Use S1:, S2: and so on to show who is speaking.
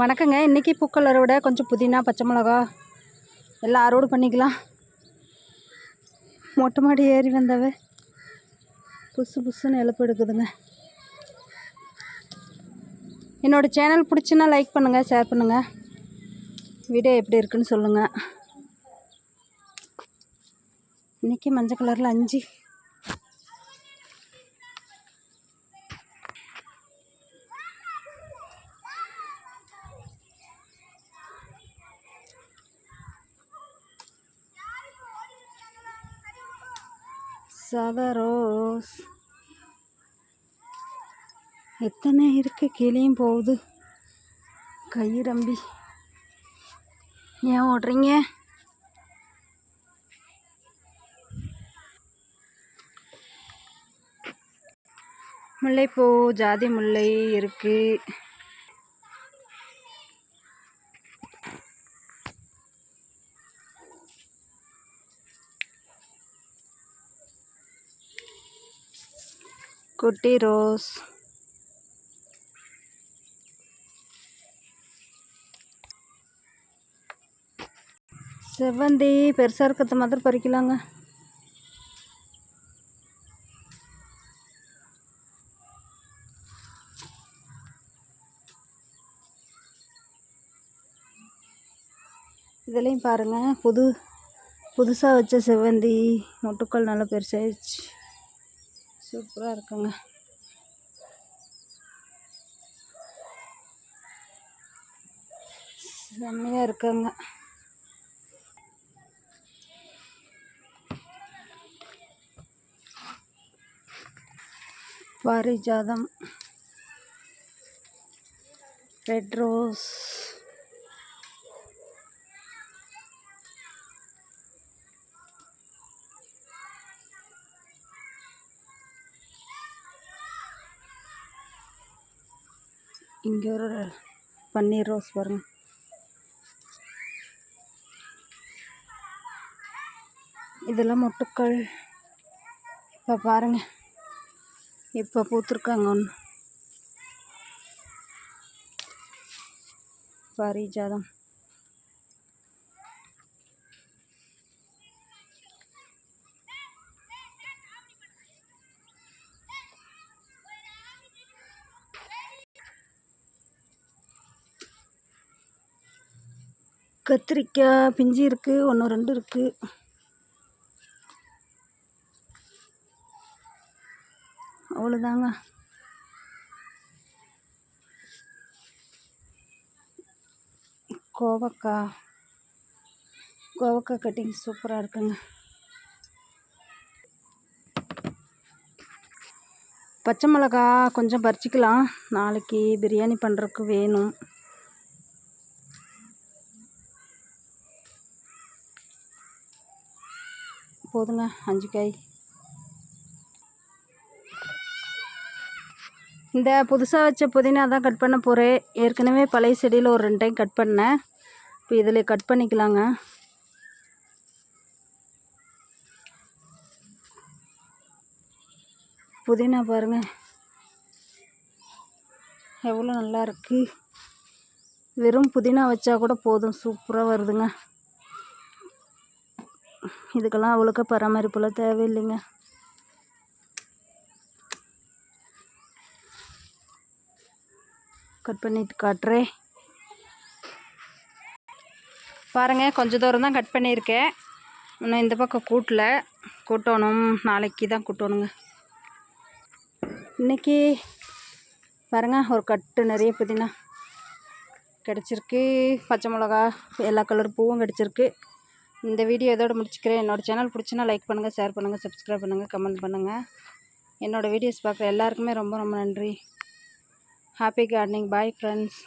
S1: வணக்கங்க. இன்றைக்கி பூக்கள் அறுவடை கொஞ்சம் புதினா பச்சை மிளகா எல்லாம் அறுவடை பண்ணிக்கலாம். மொட்டை மாடி ஏறி வந்தவ புசு புசுன்னு எழுப்பு எடுக்குதுங்க. என்னோடய சேனல் பிடிச்சுன்னா லைக் பண்ணுங்கள் ஷேர் பண்ணுங்கள் வீடியோ எப்படி இருக்குன்னு சொல்லுங்கள் இன்றைக்கி மஞ்சள் கலரில் அஞ்சு. சாதா ரோஸ் எத்தனை இருக்கு? கீழேயும் போகுது. கயிறம்பி. ஏன் ஓடுறீங்க? முல்லைப்பூ ஜாதி முல்லை இருக்குது குட்டி ரோஸ். செவ்வந்தி பெருசாக இருக்கிறது மாதிரி பறிக்கலாங்க. இதுலேயும் பாருங்கள் புது புதுசாக வச்ச செவ்வந்தி மொட்டுக்கள் நல்லா பெருசாகிடுச்சு சூப்பராக இருக்குங்க. செம்மையாக இருக்குங்க. பாரிஜாதம். Red rose. இங்கே ஒரு பன்னீர் ரோஸ் வரும் இதெல்லாம் மொட்டுக்கள். இப்போ பாருங்கள் இப்போ பூத்துருக்காங்க ஒன்று பாரிஜாதம். கத்திரிக்காய் பிஞ்சு இருக்குது ஒன்று ரெண்டு இருக்குது அவ்வளோதாங்க கோவக்காய். கோவக்காய் கட்டிங் சூப்பராக இருக்குங்க. பச்சை மிளகா கொஞ்சம் பறிச்சிக்கலாம். நாளைக்கு பிரியாணி பண்ணுறதுக்கு வேணும். போதுங்க. அஞ்சு காய் இந்த புதுசாக வச்ச புதினா தான் கட் பண்ண போகிறேன் ஏற்கனவே பழைய செடியில் ஒரு ரெண்டு டைம் கட் பண்ணேன். இப்போ இதில் கட் பண்ணிக்கலாங்க. புதினா பாருங்கள் எவ்வளோ நல்லா இருக்குது வெறும் புதினா வச்சா கூட போதும். சூப்பராக வருதுங்க. இதுக்கெல்லாம் அவ்வளோக்கா பராமரிப்புலாம் தேவையில்லைங்க. கட் பண்ணிட்டு காட்டுறேன். பாருங்கள் கொஞ்சம் தூரம் தான் கட் பண்ணியிருக்கேன். இன்னும் இந்த பக்கம் கூட்டல. கூட்டணும். நாளைக்கு தான் கூட்டணுங்க. இன்றைக்கி பாருங்கள் ஒரு கட்டு நிறைய புதினா கிடச்சிருக்கு. பச்சை மிளகா எல்லா கலர் பூவும் கிடச்சிருக்கு. இந்த வீடியோ இதோட முடிச்சுக்கிறேன். என்னோடய சேனல் பிடிச்சினா லைக் பண்ணுங்கள் ஷேர் பண்ணுங்கள் சப்ஸ்கிரைப் பண்ணுங்கள் கமெண்ட் பண்ணுங்கள் என்னோடய வீடியோஸ் பார்க்குற எல்லாருக்குமே ரொம்ப ரொம்ப நன்றி. Happy gardening bye friends